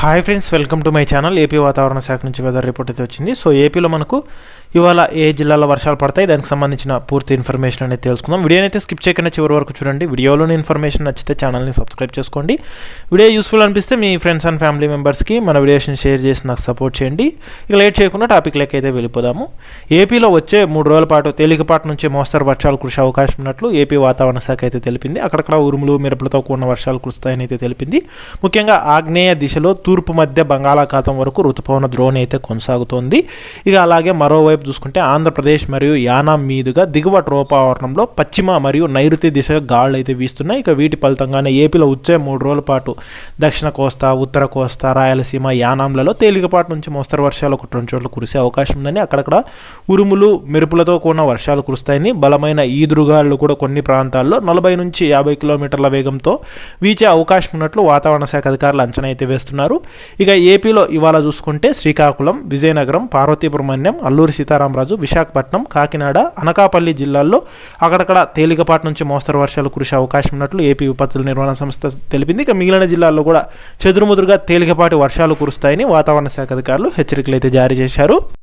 Hi friends welcome to my channel AP వాతావరణ శాఖ నుంచి వెదర్ రిపోర్ట్ అయితే వచ్చింది. సో ఏపీలో మనకు ఇవాళ ఏ జిల్లాలో వర్షాలు పడతాయి దానికి సంబంధించిన పూర్తి ఇన్ఫర్మేషన్ అనేది తెలుసుకుందాం. వీడియోని అయితే స్కిప్ చేయకుండా చివరి వరకు చూడండి. వీడియోలోని ఇన్ఫర్మేషన్ నచ్చితే ఛానల్ని సబ్స్క్రైబ్ చేసుకోండి. వీడియో యూస్ఫుల్ అనిపిస్తే మీ ఫ్రెండ్స్ అండ్ ఫ్యామిలీ మెంబర్స్కి మన వీడియోస్ని షేర్ చేసి నాకు సపోర్ట్ చేయండి. ఇక లేట్ చేయకుండా టాపిక్ అయితే వెళ్ళిపోదాము. ఏపీలో వచ్చే మూడు రోజుల పాటు తేలికపాటి నుంచి మోస్తరు వర్షాలు కురిసే అవకాశం ఉన్నట్లు ఏపీ వాతావరణ శాఖ అయితే తెలిపింది. అక్కడక్కడ ఉరుములు మిరపలతో కూడిన వర్షాలు కురుస్తాయని అయితే తెలిపింది. ముఖ్యంగా ఆగ్నేయ దిశలో తూర్పు మధ్య బంగాళాఖాతం వరకు ఋతుపవన ద్రోణి అయితే కొనసాగుతోంది. ఇక అలాగే మరోవైపు చూసుకుంటే ఆంధ్రప్రదేశ్ మరియు యానాం మీదుగా దిగువ ట్రోపావరణంలో పశ్చిమ మరియు నైరుతి దిశగా గాళ్ళు అయితే వీస్తున్నాయి. ఇక వీటి ఫలితంగానే ఏపీలో వచ్చే మూడు రోజుల పాటు దక్షిణ కోస్తా ఉత్తర కోస్తా రాయలసీమ యానాంలలో తేలికపాటి నుంచి మోస్తరు వర్షాలు ఒక రెండు చోట్ల కురిసే అవకాశం ఉందని అక్కడక్కడ ఉరుములు మెరుపులతో కూడిన వర్షాలు కురుస్తాయని బలమైన ఈదురుగాళ్ళు కూడా కొన్ని ప్రాంతాల్లో నలభై నుంచి యాభై కిలోమీటర్ల వేగంతో వీచే అవకాశం ఉన్నట్లు వాతావరణ శాఖ అధికారులు అంచనా అయితే వేస్తున్నారు. ఇక ఏపీలో ఇవాళ చూసుకుంటే శ్రీకాకుళం విజయనగరం పార్వతీపురమణ్యం అల్లూరి సీతారామరాజు విశాఖపట్నం కాకినాడ అనకాపల్లి జిల్లాల్లో అక్కడక్కడ తేలికపాటి నుంచి మోస్తరు వర్షాలు కురిసే అవకాశం ఉన్నట్లు ఏపీ విపత్తుల నిర్వహణ సంస్థ తెలిపింది. ఇక మిగిలిన జిల్లాల్లో కూడా చెదురుముదురుగా తేలికపాటి వర్షాలు కురుస్తాయని వాతావరణ శాఖ అధికారులు హెచ్చరికలు అయితే జారీ చేశారు.